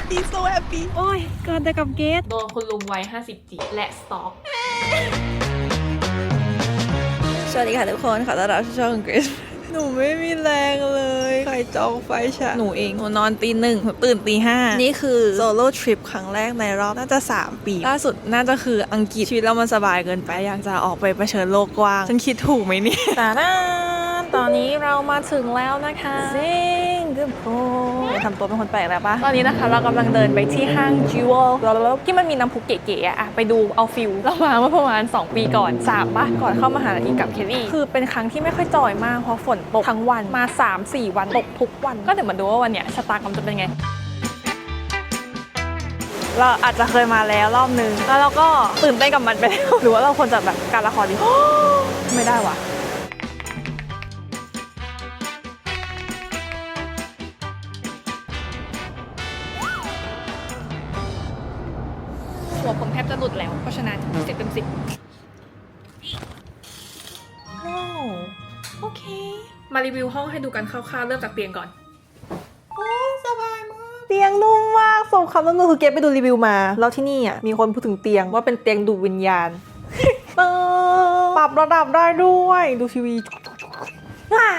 happy so happy โอ้ยเกินแต่กับเกสโดนคุณลุงวัย50จีและสต็อกสวัสดีค่ะทุกคนขอต้อนรับสู่ช่อง Grace หนูไม่มีแรงเลย ใครจองไฟฉะหนูเองหนูนอนตีหนึ่งหนูตื่นตีห้านี่คือโซโล่ทริปครั้งแรกในรอบน่าจะ 3 ปี ล่าสุดน่าจะคืออังกฤษ ชีวิตเรามันสบายเกินไปอยากจะออกไปเผชิญโลกกว้าง ฉันคิดถูกไหมเนี่ยตาดานตอนนี้เรามาถึงแล้วนะคะ ซิงคโปร์ทำตัวเป็นคนแปลกแล้วปะตอนนี้นะคะ เรากำลังเดินไปที่ห้างจิวเวลวที่มันมีน้ำพุเก๋ๆอะไปดูเอาฟิลเรามาเมื่อประมาณ 2 ปีก่อน3ปะก่อนเข้ามาหาลัยกับเคลลี่คือเป็นครั้งที่ไม่ค่อยจอยมากเพราะฝนตกทั้งวันมา 3-4 วันตกทุกวัน ก็เดี๋ยวมาดูว่าวันเนี้ยชะตากรรมจะเป็นไงเราอาจจะเคยมาแล้วรอบนึง แล้วเราก็ตื่นเต้นกับมันไปแล้วหรือว่าเราควรจะแบบการละครดีไม่ได้ว่ะ มารีวิวห้องให้ดูกันคร่าวๆเริ่มจากเตียงก่อนโอ้สบายมาก เตียงนุ่มมากสมคำล่ำลือคือเกดไปดูรีวิวมา แล้วที่นี่อะมีคนพูดถึงเตียงว่าเป็นเตียงดูดวิญญาณเออปรับระดับได้ด้วยดูทีวีอ่า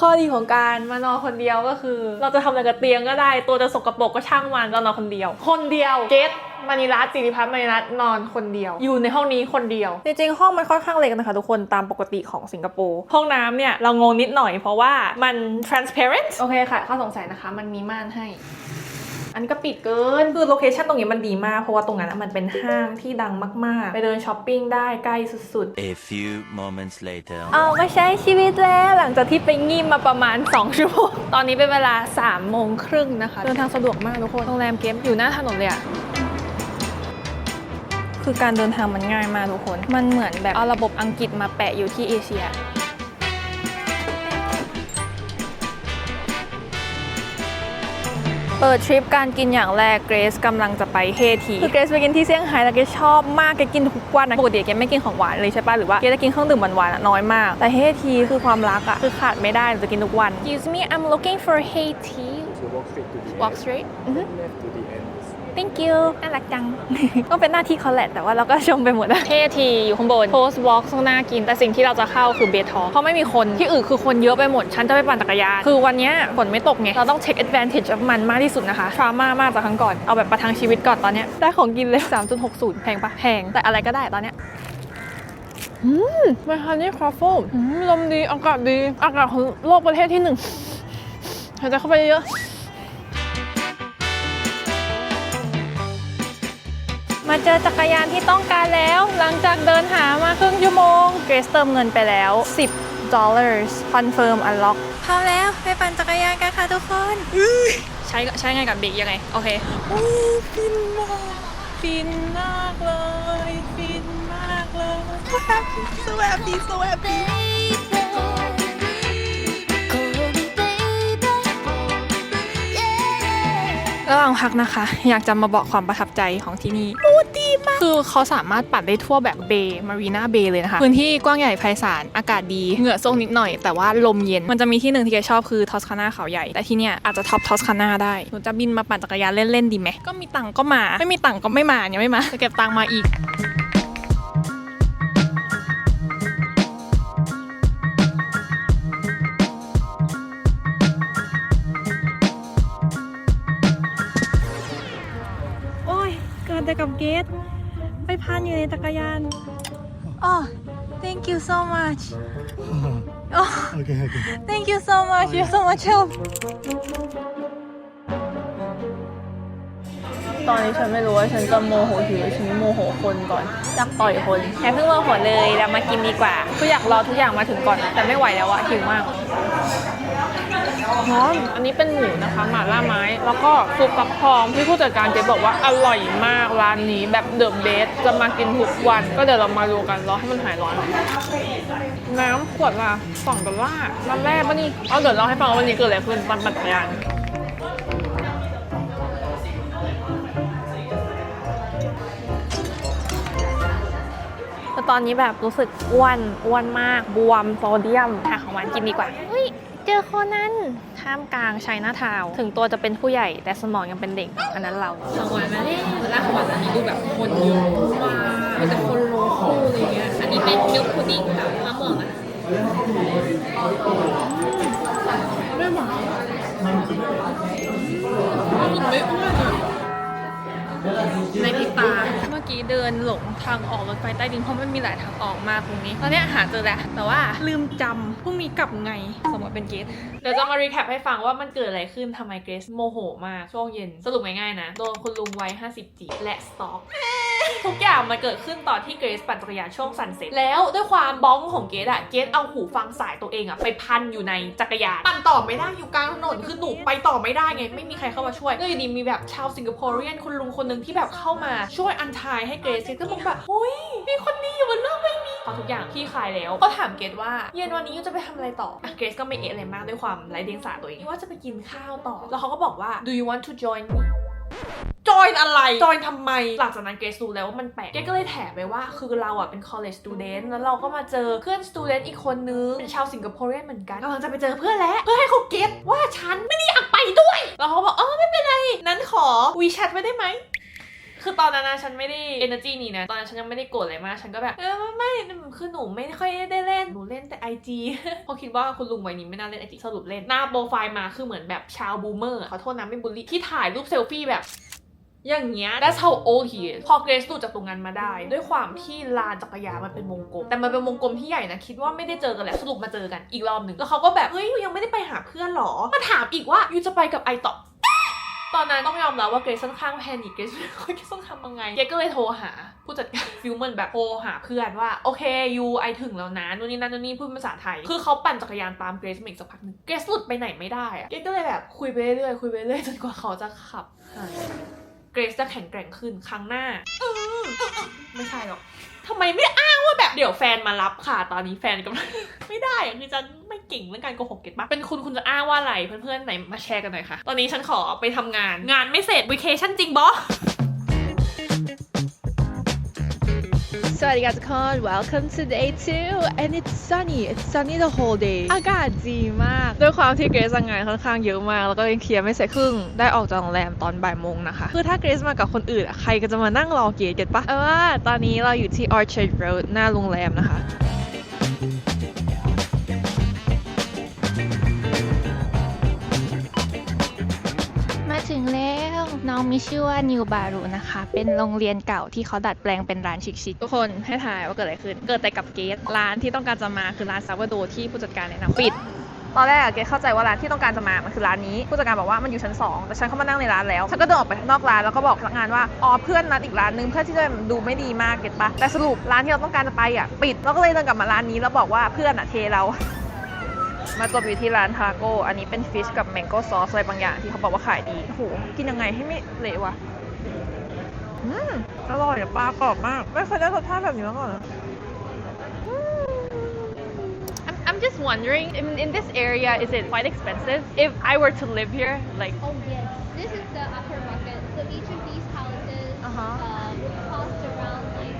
ข้อดีของการมานอนคนเดียวก็คือ เราจะทำอะไรกับเตียงก็ได้ ตัวจะสกปรกก็ช่างมันเรานอนคนเดียว คนเดียวเกตมานิรัตจิริพัฒน์มานิรัตนอนคนเดียว อยู่ในห้องนี้คนเดียว จริงๆห้องมันค่อนข้างเล็กนะคะทุกคนตามปกติของสิงคโปร์ห้องน้ำเนี่ยเรางงนิดหน่อยเพราะว่ามัน transparent โอเคค่ะ ข้อสงสัยนะคะมันมีม่านให้ อันนี้ก็ปิดเกิน คือโลเคชันตรงนี้มันดีมากเพราะว่าตรงนั้นอะมันเป็นห้างที่ดังมากๆ ไปเดินช้อปปิ้งได้ใกล้สุด A few moments later. ๆ เอามาใช้ชีวิตแล้วหลังจากที่ไปงีมมาประมาณ 2 ชั่วโมง ตอนนี้เป็นเวลา3โมงครึ่งนะคะ เดินทางสะดวกมากทุกคน โรงแรมเกมอยู่หน้าถนนเลยอะคือการเดินทางมันง่ายมากทุกคน มันเหมือนแบบเอาระบบอังกฤษมาแปะอยู่ที่เอเชีย เปิดทริปการกินอย่างแรกเกรซกำลังจะไปเฮทีคือเกรซไปกินที่เซี่ยงไฮ้แล้วเกรซชอบมากเกรซกินทุกวันนะปกติเกรซไม่กินของหวานเลยใช่ปะหรือว่าเกรซจะกินเครื่องดื่มหวานๆอะน้อยมาก แต่เฮทีคือความรักอะคือขาดไม่ได้จะกินทุกวัน Excuse me I'm looking for Haiti So walk straight to the walk end, straight อือฮึ then left to the end. Thank you น่ารักจัง ก็เป็นหน้าที่เขาแหละ แต่ว่าเราก็ชมไปหมดเททีอยู่ข้างบน Post Walk ข้างหน้ากิน แต่สิ่งที่เราจะเข้าคือเบทอเพราะไม่มีคนที่อื่นคือคนเยอะไปหมด ฉันจะไปปั่นจักรยาน คือวันเนี้ยฝนไม่ตกไง เราต้อง take advantage of มันมากที่สุดนะคะทรามามากจากครั้งก่อน เอาแบบประทังชีวิตก่อนตอนเนี้ยได้ของกินเลย 3.60 แพงปะแพง แต่อะไรก็ได้ตอนเนี้ยอืมเมคานี่คราฟเฟิลลมดี อากาศดี อากาศของโลกประเทศที่หนึ่งหายใจเข้าไปเยอะ มาเจอจักรยานที่ต้องการแล้ว หลังจากเดินหามาครึ่งชั่วโมง เกรซเติมเงินไปแล้ว 10 dollars confirm unlock พร้อมแล้วไปปั่นจักรยานกันค่ะทุกคนใช้ใช้ไงกับเบรกยังไง โอเคโอ้ฟินมาก ฟินมากเลย ฟินมากเลย so happy so happy so happy ระหว่างพักนะคะ อยากจะมาบอกความประทับใจของที่นี่โอ้ดีมาก คือเขาสามารถปั่นได้ทั่วแบบเบย์มารีนาเบย์เลยนะคะ พื้นที่กว้างใหญ่ไพศาลอากาศดี เหงื่อซกนิดหน่อย แต่ว่าลมเย็น มันจะมีที่หนึ่งที่แกชอบคือทอสคานาเขาใหญ่ แต่ที่เนี้ยอาจจะท็อปทอสคานาได้ หนูจะบินมาปั่นจักรยานเล่นๆดีไหมก็มีตังค์ก็มา ไม่มีตังค์ก็ไม่มาเนี่ยไม่มาจะเก็บตังค์มาอีก กิดแต่กับเกตไปพันอยู่ในจักรยานอ๋อ thank you so much อ๋อ Okay, okay. thank you so much you're so much help ตอนนี้ฉันไม่รู้ว่าฉันจะโมโหหิวหรือฉันโมโหคนก่อนอยากต่อยคนแค่เพิ่งโมโหเลยเรามากินดีกว่าคืออยากรอทุกอย่างมาถึงก่อนแต่ไม่ไหวแล้วอะหิวมากร้อนอันนี้เป็นหมูนะคะหม่าล่าไม้ แล้วก็ซุปฟักทองที่ผู้จัดการเจ๊บอกว่าอร่อยมากร้านนี้แบบเดอะเบสจะมากินทุกวัน ก็เดี๋ยวเรามาดูกันรอให้มันหายร้อน น้ำขวดละสองดอลลาร์น้ำแร่ปะนี่เอาเดี๋ยวเราให้ฟังว่าวันนี้เกิดอะไรขึ้นตอนปั่นจักรยาน ต่ตอนนี้แบบรู้สึกอ้วนอ้วนมากบวมโซเดียมหาของหวานกินดีกว่าเฮ้ยเจอโคนันไทท่ามกลางชัยนาทาวน์ถึงตัวจะเป็นผู้ใหญ่แต่สมองยังเป็นเด็กอันนั้นเราทางวันนะเนี่ยร้านของวันอันนี้ดูแบบคนเยอะมากมีแต่คนโลคู่อะไรเงี้ยอันนี้เป็นมิลค์พุดดิ้งแบบมะม่วงนะ ในพริบตา เมื่อกี้เดินหลงทางออกรถไฟใต้ดินเพราะมันมีหลายทางออกมากตรงนี้ ตอนเนี้ยหาเจอแล้วแต่ว่าลืมจำพรุ่งนี้กลับไง สมมติเป็นเกสเดี๋ยวจะมารีแคปให้ฟังว่ามันเกิดอะไรขึ้นทำไมเกรซโมโหมากช่วงเย็น สรุปง่ายๆนะ โดนคุณลุงวัย50จีบและสต็อก ทุกอย่างมันเกิดขึ้นตอนที่เกรซปั่นจักรยานช่วงสันเซ็ตแล้วด้วยความบ้องของเกรซอะเกรซเอาหูฟังสายตัวเองอะไปพันอยู่ในจักรยานปั่นต่อไม่ได้อยู่กลางถนนคือหนูไปต่อไม่ได้ไง ไม่มีใครเข้ามาช่วยแล้วอยู่ดีมีแบบชาวสิงคโปร์เรียนคุณลุงคนหนึ่งที่แบบเข้ามาช่วยอันทายให้เกรซเกรซก็บอกแบบเฮ้ยมีคนดีอยู่บนโลกใบนี้พอทุกอย่างที่คลายแล้ว ก็ถามเกรซว่าเย็นวันนี้ยูจะไปทำอะไรต่ออะเกรซก็ไม่เอะอะไรมากด้วยความไร้เดียงสาตัวเองว่าจะไปกินข้าวต่อ แล้วเขาก็บอกว่า do you want to join me อยอะไรจอยทำไม หลังจากนั้นเกรซรู้แล้วว่ามันแปลกเกรซก็เลยแถไปว่า คือเราอะเป็น college student แล้วเราก็มาเจอเพื่อน student อีกคนนึงเป็นชาวสิงคโปร์เหมือนกันกำลังจะไปเจอเพื่อนแล้วเพื่อให้เขาเก็ตว่าฉันไม่ได้อยากไปด้วย แล้วเขาบอกเออไม่เป็นไรนั้นขอ WeChat ไว้ได้ไหมคือตอนนั้นนะฉันไม่ได้ energy นี่นะ ตอนนั้นฉันยังไม่ได้โกรธอะไรมาก ฉันก็แบบ เออไม่ไม่คือหนูไม่ค่อยได้เล่น หนูเล่นแต่ IG เพราะคิดว่าคุณลุงวัยนี้ไม่น่าเล่น IG สรุปเล่น หน้าโปรไฟล์มาคือเหมือนแบบชาวบูมเมอร์ขอโทษนะไม่บูลลี่ที่ถ่ายรูปเซลฟี่แบบ อย่างเงี้ย that's how old he is พอเกรซหลุดจากตรงนั้นมาได้ ด้วยความที่ลานจักรยานมันเป็นวงกลม แต่มันเป็นวงกลมที่ใหญ่นะ คิดว่าไม่ได้เจอกันแหละสรุปมาเจอกันอีกรอบหนึ่งแล้วเขาก็แบบ เฮ้ยยูยังไม่ได้ไปหาเพื่อนหรอ มาถามอีกว่ายูจะไปกับไอต่อตอนนั้นต้องยอมรับว่าเกรซค่อนข้างแพนิคเกรซไม่รู้ว่าเกรซต้องทำยังไงเกรซก็เลยโทรหา ผู้จัดการฟิลเหมือนแบบโทรหาเพื่อนว่า โอเคยูไอถึงแล้วนะนู่นนี่นั่นนู่นนี่พูดเป็นภาษาไทย คือเขาปั่นจักรยานตามเกรซมาอีกสักพักหนึ่งเกรซหลุดไปไหนไม่ได้อะเกรซก็เลยแบบคุยไปเรื่อยๆคุยไปเรื่อยๆจนกว่าเขาจะขับหาย เกรซจะแข็งแกร่งขึ้นครั้งหน้าอืมไม่ใช่หรอกทำไมไม่อ้างว่าแบบเดี๋ยวแฟนมารับค่ะตอนนี้แฟนกำลังไม่ได้อะคือจะไม่เก่งเรื่องการโกหกเก็ตปะเป็นคุณคุณจะอ้างว่าอะไรเพื่อนๆไหนมาแชร์กันหน่อยค่ะ ตอนนี้ฉันขอไปทำงาน งานไม่เสร็จวิเคชั่นจริงบอ สวัสดีค่ะทุกคน welcome to day two and it's sunny it's sunny the whole day อากาศดีมาก ด้วยความที่เกรซทำงานค่อนข้างเยอะมาก แล้วก็ยังเคลียร์ไม่เสร็จครึ่ง ได้ออกจากโรงแรมตอนบ่ายโมงนะคะ คือถ้าเกรซมากับคนอื่นใครก็จะมานั่งรอเกรซเก็ตปะเอาว่าตอนนี้เราอยู่ที่ Orchard Road หน้าโรงแรมนะคะ มีชื่อว่านิวบารุนะคะ เป็นโรงเรียนเก่าที่เขาดัดแปลงเป็นร้านชิคๆทุกคนให้ถ่ายว่าเกิดอะไรขึ้น เกิดแต่กับเกสร้านที่ต้องการจะมาคือร้านซาวโดที่ผู้จัดการแนะนำปิดตอนแรกเกสเข้าใจว่าร้านที่ต้องการจะมา มันคือร้านนี้ ผู้จัดการบอกว่ามันอยู่ชั้น 2 แต่ฉันเข้ามานั่งในร้านแล้ว ฉันก็เดินออกไปข้างนอกร้านแล้วก็บอกพนักงานว่า อ๋อ เพื่อนนัดอีกร้านนึงเพื่อที่จะดูไม่ดีมากเก็ตปะแต่สรุปร้านที่เราต้องการจะไปอะปิด เราก็เลยเดินกลับมาร้านนี้แล้วบอกว่าเพื่อนอะเทเรา มาจบอยู่ที่ร้านทาโก้ อันนี้เป็นฟิชกับแมงโก้ซอสอะไรบางอย่างที่เขาบอกว่าขายดีโอ้โหกินยังไงให้ไม่เละวะ อืมอร่อยอะปลากรอบมาก ไม่เคยได้รสชาติแบบนี้มาก่อนอะ I'm, I'm just wondering, in, in this area, is it quite expensive? If I were to live here, like, Oh yes, this is the upper market. So each of these houses Uh-huh. uh, would cost around like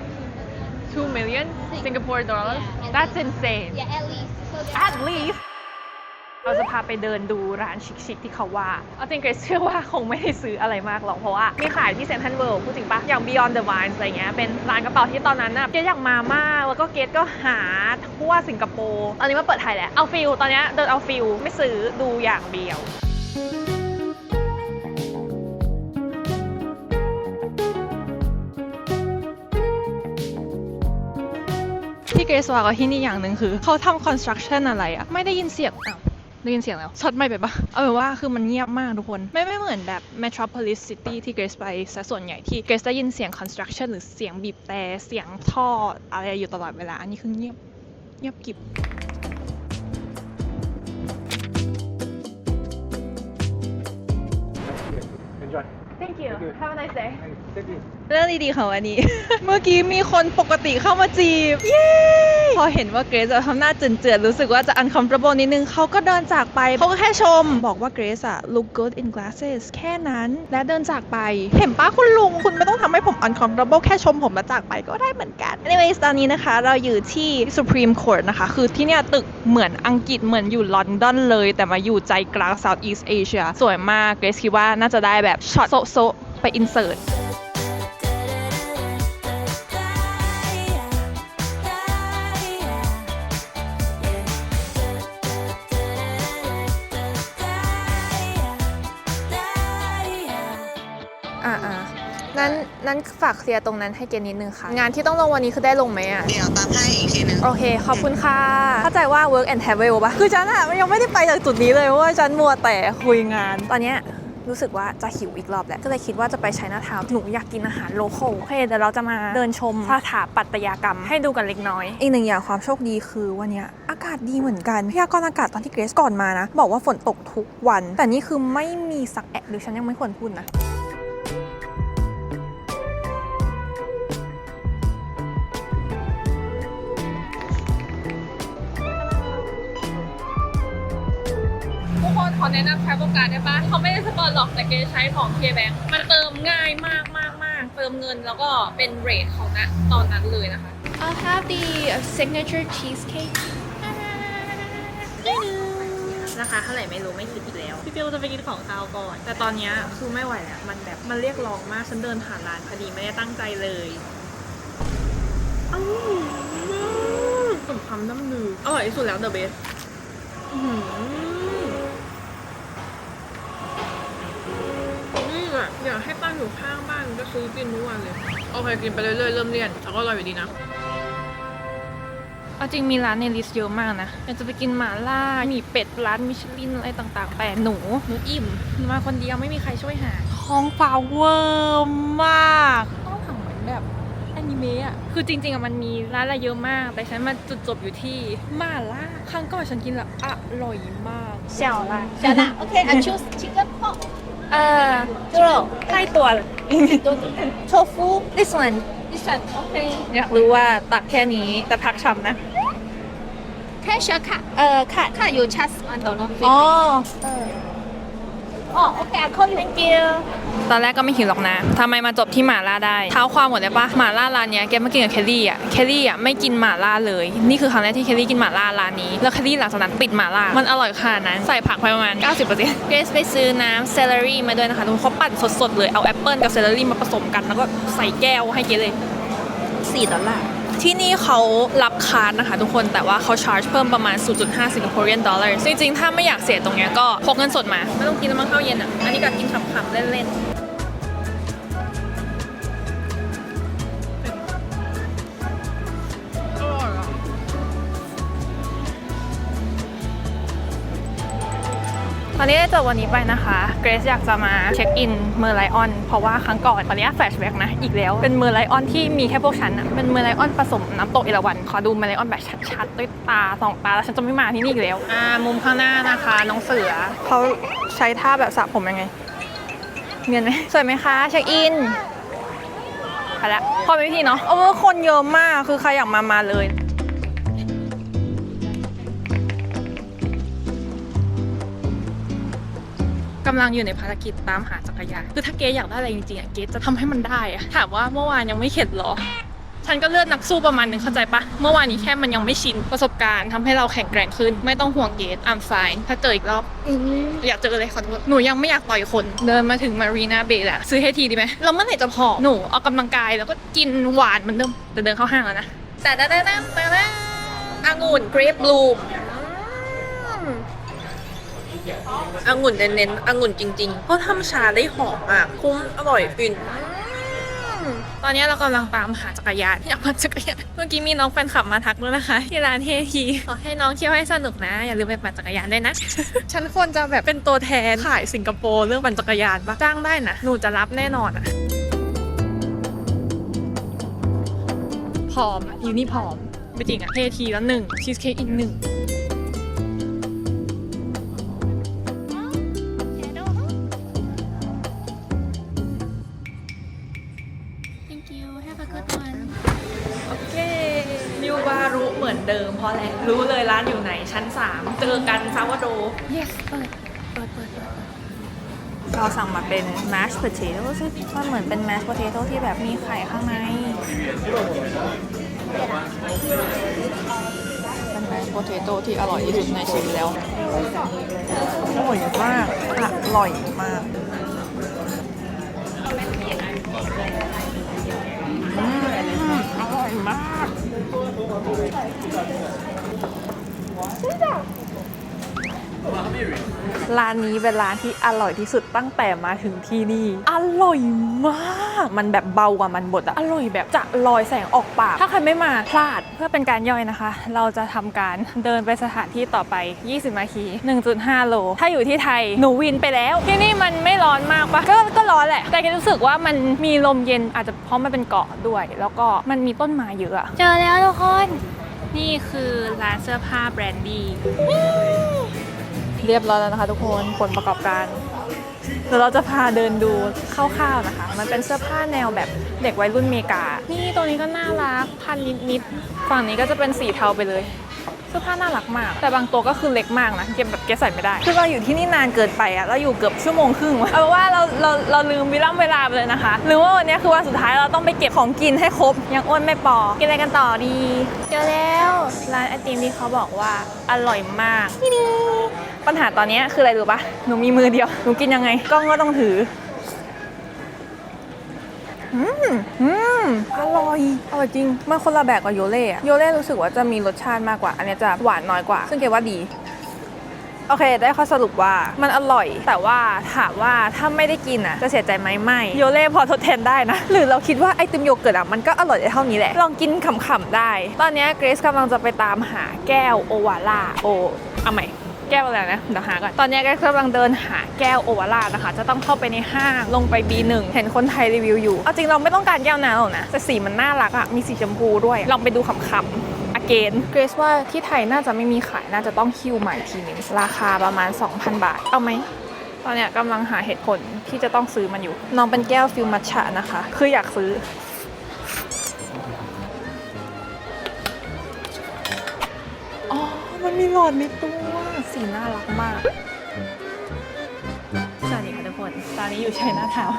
two million. 2 million Singapore dollars? Yeah, at That's least. insane. Yeah, at least. So there At least เราจะพาไปเดินดูร้านชิคๆที่เขาว่า เอาจริงเกรซเชื่อว่าคงไม่ได้ซื้ออะไรมากหรอก เพราะว่ามีขายที่เซนทรัลเวิลด์พูดจริงปะอย่าง Beyond the Vines อะไรเงี้ย เป็นร้านกระเป๋าที่ตอนนั้นน่ะเกรซอยากมามากแล้วก็เกรซก็หาทั่วสิงคโปร์ ตอนนี้มาเปิดไทยแล้ว เอาฟิลตอนนี้เดินเอาฟิลไม่ซื้อดูอย่างเดียวที่เกรซว่ากับที่นี่อย่างหนึ่งคือ เขาทำ construction อะไรอะไม่ได้ยินเสียงอ้าว ได้ยินเสียงแล้วช็อตไม่ไปปะเอาเป็นว่าคือมันเงียบมากทุกคน ไม่ไม่เหมือนแบบ metropolis city ที่เกรซไปซะส่วนใหญ่ที่เกรซได้ยินเสียง construction หรือเสียงบีบแต่เสียงท่ออะไรอยู่ตลอดเวลา อันนี้คือเงียบเงียบกริบ Enjoy. thank you have a nice day Thank you. เรื่องดีๆของวันนี้ เมื่อกี้มีคนปกติเข้ามาจีบ เย้ พอเห็นว่าเกรซอะทำหน้าเจือนๆรู้สึกว่าจะ uncomfortable นิดนึงเขาก็เดินจากไป เขาก็แค่ชม บอกว่าเกรซอะ look good in glasses แค่นั้น และเดินจากไป เห็นป้าคุณลุง คุณไม่ต้องทำให้ผม uncomfortable แค่ชมผมแล้วจากไปก็ได้เหมือนกัน anyways ตอนนี้นะคะ เราอยู่ที่ Supreme Court นะคะ คือที่เนี่ยตึกเหมือนอังกฤษเหมือนอยู่ลอนดอนเลย แต่มาอยู่ใจกลาง Southeast Asia สวยมากเกรซคิดว่าน่าจะได้แบบช็อตโซะๆไป insert อ่า นั้นนั้นฝากเคลียร์ตรงนั้นให้เกณนิดนึงค่ะ งานที่ต้องลงวันนี้คือได้ลงไหมอะ เดี๋ยวตามให้อีกทีหนึง โอเค ขอบคุณค่ะ เข้าใจว่า work and travel ปะคือฉันอะยังไม่ได้ไปจากจุดนี้เลยเพราะว่าฉันมัวแต่คุยงาน ตอนเนี้ยรู้สึกว่าจะหิวอีกรอบแหละก็เลยคิดว่าจะไปใช้นาทาวหนูอยากกินอาหารโลคอลโอเคเดี๋ยวเราจะมาเดินชมสถาปัตยกรรมให้ดูกันเล็กน้อย อีกหนึ่งอย่างความโชคดีคือวันเนี้ยอากาศดีเหมือนกันพยากรณ์อากาศตอนที่เกรซก่อนมานะ บอกว่าฝนตกทุกวัน แต่นี่คือไม่มีสักแอะหรือฉันยังไม่ควรพูดนะ นขอแนะนำใช้บริการได้ปะเขาไม่ได้สปอนหรอกแต่เกใช้ของ KBank มันเติมง่ายมากมากมากเติมเงินแล้วก็เป็นเรทของณตอนนั้นเลยนะคะ I'll have the uh, signature cheesecake. ราคาเท่าไหร่ไม่รู้ไม่คิดอีกแล้ว พี่ฟิวจะไปกินของคาวก่อน แต่ตอนเนี้ยคือไม่ไหวแล้วมันแบบมันเรียกร้องมากฉันเดินผ่านร้านพอดีไม่ได้ตั้งใจเลยอ้าวสมคำน้ำลืออร่อยที่สุดแล้วเดอะเบส อยู่ข้างบ้านก็ซื้อกินทุกวันเลย โอเคกินไปเรื่อยๆเริ่มเลี่ยนแต่ก็อร่อยอยู่ดีนะเอาจริงมีร้านในลิสต์เยอะมากนะอยากจะไปกินหมาล่าหมี่เป็ดร้านมิชลินอะไรต่างๆ แต่หนูหนูอิ่มมาคนเดียวไม่มีใครช่วยหาท้องฟ้าเวิร์มมากต้องสั่งเหมือนแบบแอนิเมะอะคือจริงๆอะมันมีร้านอะไรเยอะมาก แต่ฉันมาจุดจบอยู่ที่หมาล่าครั้งก่อนฉันกินแล้วอร่อยมากเชียวละเชียวละโอเคอันชูสชิคเก้นป๊อ Uh, throw. Thai tour. Tofu. This one. This one. Okay. อยากรู้ว่าตักแค่นี้แต่พักชำนะ Pressure ค่ะ เออค่ะ ค่ะอยู่ just one dollar. อ๋อ เออ 哦，OK，I call you. Thank you. ตอนแรกก็ไม่หิวหรอกนะทำไมมาจบที่หม่าล่าได้ เท้าความหมดเลยปะหม่าล่าร้านเนี้ยแกมากินกับเคลลี่อะ เคลลี่อะไม่กินหม่าล่าเลย นี่คือครั้งแรกที่เคลลี่กินหม่าล่าร้านนี้ แล้วเคลลี่หลังจากนั้นติดหม่าล่า มันอร่อยขนาดนั้น ใส่ผักไปประมาณ 90%เกรซไปซื้อน้ำเซลลรี่มาด้วยนะคะทุกคนเขาปั่นสดๆเลย เอาแอปเปิลกับเซลลรี่มาผสมกัน แล้วก็ใส่แก้วให้เกรซเลย4ดอลลาร์ ที่นี่เขารับคาร์ดนะคะทุกคนแต่ว่าเขาชาร์จเพิ่มประมาณ 0.5สิงคโปร์เรียนดอลลาร์จริงๆ ถ้าไม่อยากเสียตรงเนี้ยก็พกเงินสดมา ไม่ต้องกินแล้วมั้งข้าวเย็นอะ อันนี้ก็กินขำๆเล่นๆ ตอนนี้ได้จบวันนี้ไปนะคะ เกรซอยากจะมาเช็คอินเมอร์ไลออน เพราะว่าครั้งก่อนขออนุญาตแฟลชแบ็กนะ อีกแล้ว เป็นเมอร์ไลออนที่มีแค่พวกฉันอะเป็นเมอร์ไลออนผสมน้ำตกเอราวันขอดูเมอร์ไลออนแบบชัดๆด้วยตาสองตาแล้วฉันจะไม่มาที่นี่อีกแล้ว อ่า มุมข้างหน้านะคะ น้องเสือเขาใช้ท่าแบบสระผมยังไงเงินไหมสวยไหมคะเช็คอินไปละพอเป็นพิธีเนาะเออคนเยอะมากคือใครอยากมามาเลย กำลังอยู่ในภารกิจตามหาจักรยานคือถ้าเกอยากได้อะไรจริงๆอะเกจะทำให้มันได้อะถามว่าเมื่อวานยังไม่เข็ดเหรอ ฉันก็เลือดนักสู้ประมาณหนึ่งเข้าใจปะเมื่อวานนี้แค่มันยังไม่ชินประสบการณ์ทำให้เราแข็งแกร่งขึ้น ไม่ต้องห่วงเกต I'm fine ถ้าเจออีกรอบ อยากเจอเลยขอโทษหนูยังไม่อยากต่อยคน เดินมาถึงมารีนาเบย์แล้วซื้อให้ทีดีไหมเราเมื่อไหร่จะพอหนูออกกำลังกายแล้วก็กินหวานเหมือนเดิมแต่เดินเข้าห้างแล้วนะแต่แต่แต่แต่แต่องุ่นเกรปบลูม องุ่นเน้นๆองุ่นจริงๆเพราะทำชาได้หอมมาก คุ้มอร่อยฟินตอนนี้เรากำลังตามหาจักรยานอยากปั่นจักรยานเมื่อกี้มีน้องแฟนคลับมาทักด้วยนะคะ ที่ร้านเฮทีขอให้น้องเที่ยวให้สนุกนะ อย่าลืมไปปั่นจักรยานด้วยนะ ฉันควรจะแบบเป็นตัวแทนขายสิงคโปร์เรื่องปั่นจักรยานปะจ้างได้นะหนูจะรับแน่นอนอะผอมอะอยู่นี่ผอมไม่จริงอะเฮทีแล้วหนึ่งชีสเค้กอีกหนึ่ง อนเดิมเพราะอะไรรู้เลยร้านอยู่ไหนชั้น3เจอกันซาวาโด yes เปิดเปิดเปิดเปิดเราสั่งมาเป็น mashed potato ซึ่งมันเหมือนเป็น mashed potato ที่แบบมีไข่ข้างใน เป็น mashed potato ที่อร่อยที่สุดในชีวิตแล้ว อร่อยมาก อร่อยมากอืมอร่อยมาก 真的 ร้านนี้เป็นร้านที่อร่อยที่สุดตั้งแต่มาถึงที่นี่ อร่อยมาก มันแบบเบากว่ามันบดอะอร่อยแบบจะลอยแสงออกปาก ถ้าใครไม่มาพลาดเพื่อเป็นการย่อยนะคะ เราจะทำการเดินไปสถานที่ต่อไป 20 นาที 1.5 โล ถ้าอยู่ที่ไทยหนูวินไปแล้ว ที่นี่มันไม่ร้อนมากปะก็ก็ร้อนแหละ แต่ก็รู้สึกว่ามันมีลมเย็นอาจจะเพราะมันเป็นเกาะด้วย แล้วก็มันมีต้นไม้เยอะอะเจอแล้วทุกคน นี่คือร้านเสื้อผ้าแบรนดี้ เรียบร้อยแล้วนะคะ ทุกคนผลประกอบการเดี๋ยวเราจะพาเดินดูคร่าวๆนะคะ มันเป็นเสื้อผ้าแนวแบบเด็กวัยรุ่นเมกา นี่ตัวนี้ก็น่ารักพันนิดๆฝั่งนี้ก็จะเป็นสีเทาไปเลย เสื้อผ้าน่ารักมาก แต่บางตัวก็คือเล็กมากนะเก็บแบบเก็บใส่ไม่ได้ คือเราอยู่ที่นี่นานเกินไปอะเราอยู่เกือบชั่วโมงครึ่งวะเอาว่าเราเราเราลืมวิลัมเวลาไปเลยนะคะหรือว่าวันนี้คือวันสุดท้ายเราต้องไปเก็บของกินให้ครบ ยังอ้วนไม่พอกินอะไรกันต่อดี เจอแล้วร้านไอติมที่เขาบอกว่าอร่อยมากนี่ปัญหาตอนนี้คืออะไรรู้ปะหนูมีมือเดียวหนูกินยังไงกล้องก็ต้องถืออืมอืม อร่อย อร่อยจริง มันคนละแบบกับโยเล่อะโยเล่รู้สึกว่าจะมีรสชาติมากกว่า อันนี้จะหวานน้อยกว่า ซึ่งเกว่าดี โอเค ได้ข้อสรุปว่ามันอร่อย แต่ว่าถามว่าถ้าไม่ได้กินอะ จะเสียใจไหมไม่ โยเล่พอทดแทนได้นะ หรือเราคิดว่าไอติมโยเกิร์ตอะมันก็อร่อยได้เท่านี้แหละ ลองกินขำๆได้ ตอนนี้เกรซกำลังจะไปตามหาแก้วโอวาล่าโอเอาใหม่ แก้วอะไรนะเดี๋ยวหาก่อน ตอนนี้ก็กำลังเดินหาแก้วโอวาร่านะคะ จะต้องเข้าไปในห้างลงไป B1 เห็นคนไทยรีวิวอยู่ เอาจริงเราไม่ต้องการแก้วน้ำหรอกนะ แต่สีมันน่ารักอะมีสีชมพูด้วย ลองไปดูขำๆอเกนเกรซว่าที่ไทยน่าจะไม่มีขายน่าจะต้องคิวใหม่ทีนึงราคาประมาณ 2,000 บาท เอาไหมตอนเนี้ยกำลังหาเหตุผลที่จะต้องซื้อมันอยู่ น้องเป็นแก้วฟิลมัทฉะนะคะ คืออยากซื้ออ๋อมันมีหลอดในตัว สีน่ารักมาก สวัสดีค่ะทุกคน ตอนนี้อยู่ชัยนาทาว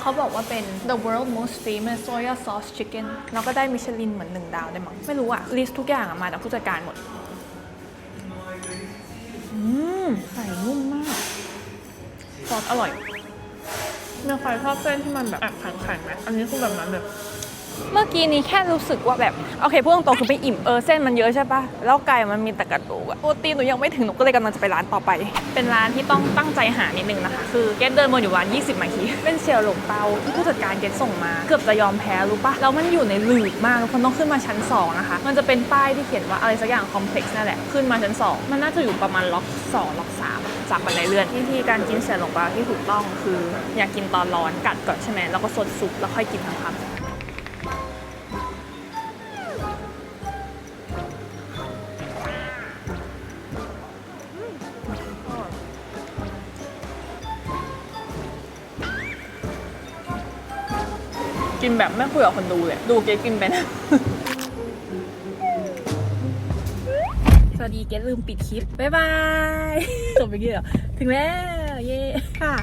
เขาบอกว่าเป็น the world most famous soy sauce chicken แล้วก็ได้มิชลินเหมือนหนึ่งดาวได้มั้ง ไม่รู้อะลิสต์ทุกอย่างมาจากผู้จัดการหมด อืมไข่นุ่มมาก ซอสอร่อยเนื้อไฟชอบเส้นที่มันแบบแอบแข็งๆนะ อันนี้คือแบบนั้นเลย เมื่อกี้นี้แค่รู้สึกว่าแบบโอเคพูดตรงๆคือไม่อิ่มเออเส้นมันเยอะใช่ปะแล้วไก่มันมีแต่กระดูกอะโปรตีนหนูยังไม่ถึงหนูก็เลยกำลังจะไปร้านต่อไป เป็นร้านที่ต้องตั้งใจหานิดนึงนะคะ คือเกดเดินวนอยู่วัน20นาทีเป็นเสี่ยวหลงเตาที่ผู้จัดการเกดส่งมา เกือบจะยอมแพ้รู้ปะแล้วมันอยู่ในหลืบมากทุกคนต้องขึ้นมาชั้นสองนะคะมันจะเป็นป้ายที่เขียนว่าอะไรสักอย่างคอมเพล็กซ์นั่นแหละขึ้นมาชั้นสองมันน่าจะอยู่ประมาณล็อกสองล็อกสามจากบันไดเลื่อนวิธีการกินเสี่ยวหลงเปาที่ถูกต้องคือ อยากกินตอนร้อนกัดก่อนใช่ไหมแล้วก็สดซุปแล้วค่อยกินทั้งคำ กินแบบไม่คุยกับคนดูเลยดูเก๊กินไปนะ สวัสดีเก๊ลืมปิดคลิป บ๊ายบาย จบไปกี่เหรอ ถึงแล้ว เย้ ค่ะ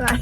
บาย